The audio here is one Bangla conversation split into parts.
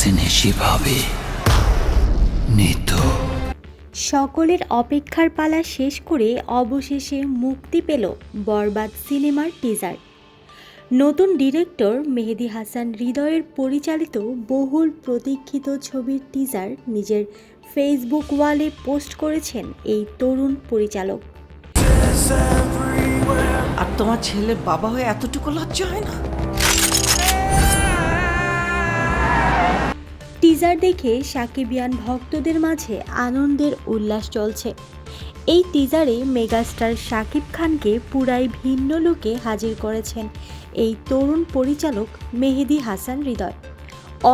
হাসিনে নিত। সকলের অপেক্ষার পালা শেষ করে অবশেষে মুক্তি পেল বরবাদ সিনেমার টিজার নতুন ডিরেক্টর মেহেদি হাসান হৃদয়ের পরিচালিত বহুল প্রতীক্ষিত ছবির টিজার নিজের ফেসবুক ওয়ালে পোস্ট করেছেন এই তরুণ পরিচালক। আর তোমার ছেলের বাবা হয়ে এতটুকু লজ্জা হয় না? টিজার দেখে সাকিবিয়ান ভক্তদের মাঝে আনন্দের উল্লাস চলছে। এই টিজারে মেগাস্টার শাকিব খানকে পুরাই ভিন্ন লুকে হাজির করেছেন এই তরুণ পরিচালক মেহেদি হাসান হৃদয়।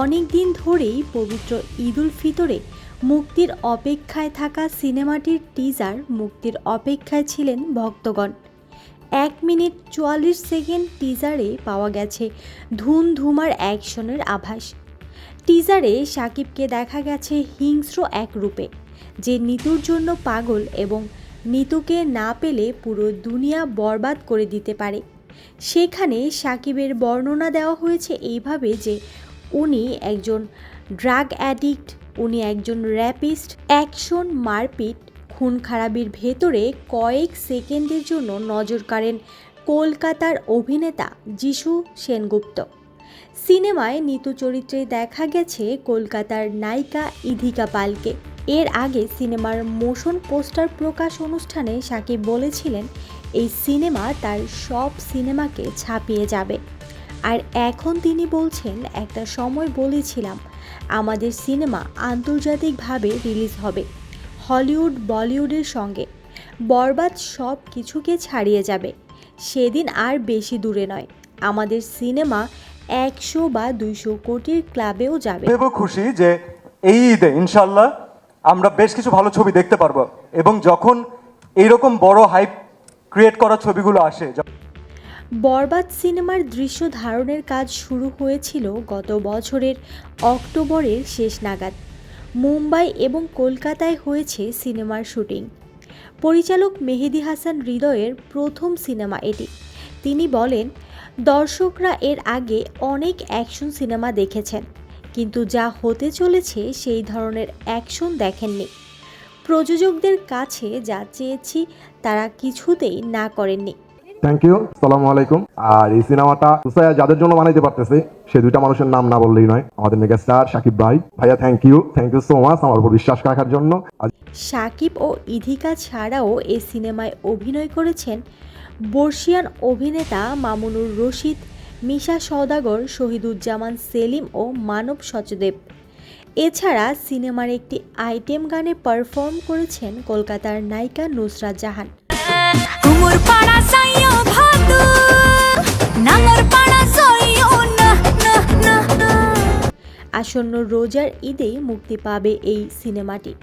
অনেক দিন ধরেই পবিত্র ঈদুল ফিতরে মুক্তির অপেক্ষায় থাকা সিনেমাটির টিজার মুক্তির অপেক্ষায় ছিলেন ভক্তগণ। এক মিনিট চুয়াল্লিশ সেকেন্ড টিজারে পাওয়া গেছে ধুমধুমার অ্যাকশনের আভাস। টিজারে সাকিবকে দেখা গেছে হিংস্র এক রূপে, যে নিতুর জন্য পাগল এবং নিতুকে না পেলে পুরো দুনিয়া বরবাদ করে দিতে পারে। সেখানে সাকিবের বর্ণনা দেওয়া হয়েছে এইভাবে যে উনি একজন ড্রাগ অ্যাডিক্ট, উনি একজন র্যাপিস্ট, অ্যাকশন মারপিট, খুন খারাপির ভেতরে কয়েক সেকেন্ডের জন্য নজর কাড়েন কলকাতার অভিনেতা যিশু সেনগুপ্ত। সিনেমায় নিতু চরিত্রে দেখা গেছে কলকাতার নায়িকা ইধিকা পালকে। এর আগে সিনেমার মোশন পোস্টার প্রকাশ অনুষ্ঠানে সাকিব বলেছিলেন, এই সিনেমা তার সব সিনেমাকে ছাপিয়ে যাবে। আর এখন তিনি বলছেন, একটা সময় বলেছিলাম, আমাদের সিনেমা আন্তর্জাতিকভাবে রিলিজ হবে, হলিউড, বলিউডের সঙ্গে। বরবাদ সব কিছুকে ছাড়িয়ে যাবে। সেদিন আর বেশি দূরে নয়। আমাদের সিনেমা একশো বা দুইশো কোটির ক্লাবেও যাবে। ভেব খুশি যে এই ঈদে ইনশাল্লাহ আমরা বেশ কিছু ভালো ছবি দেখতে পারব এবং যখন এইরকম বড় হাইপ ক্রিয়েট করা ছবিগুলো আসে বরবাদ সিনেমার দৃশ্য ধারণের কাজ শুরু হয়েছিল গত বছরের অক্টোবরের শেষ নাগাদ। মুম্বাই এবং কলকাতায় হয়েছে সিনেমার শুটিং। পরিচালক মেহেদি হাসান হৃদয়ের প্রথম সিনেমা এটি। তিনি বলেন দর্শকরা এর আগে অনেক অ্যাকশন সিনেমা দেখেছেন কিন্তু যা হতে চলেছে সেই ধরনের অ্যাকশন দেখেননি। প্রযোজকদের কাছে যা চেয়েছি তারা কিছুতেই না করেননি। থ্যাংক ইউ সালামু আলাইকুম। আর এই সিনেমাটা সুসায়া যাদের জন্য বানাইতে পারতেছে সে দুইটা মানুষের নাম না বললেই নয় আমাদের মেগাস্টার সাকিব ভাই। ভাইয়া thank you thank you so much আমার উপর বিশ্বাস রাখার জন্য। সাকিব ও ইধিকা ছাড়াও এই সিনেমায় অভিনয় করেছেন বর্ষিয়ান অভিনেতা মামুনুর রশিদ মিশা সওদাগর শহীদুজ্জামান সেলিম ও মানব সচদেব। এছাড়া সিনেমার একটি আইটেম গানে পারফর্ম করেছেন কলকাতার নায়িকা নুসরাত জাহান। আসন্ন রোজার ঈদে মুক্তি পাবে এই সিনেমাটি।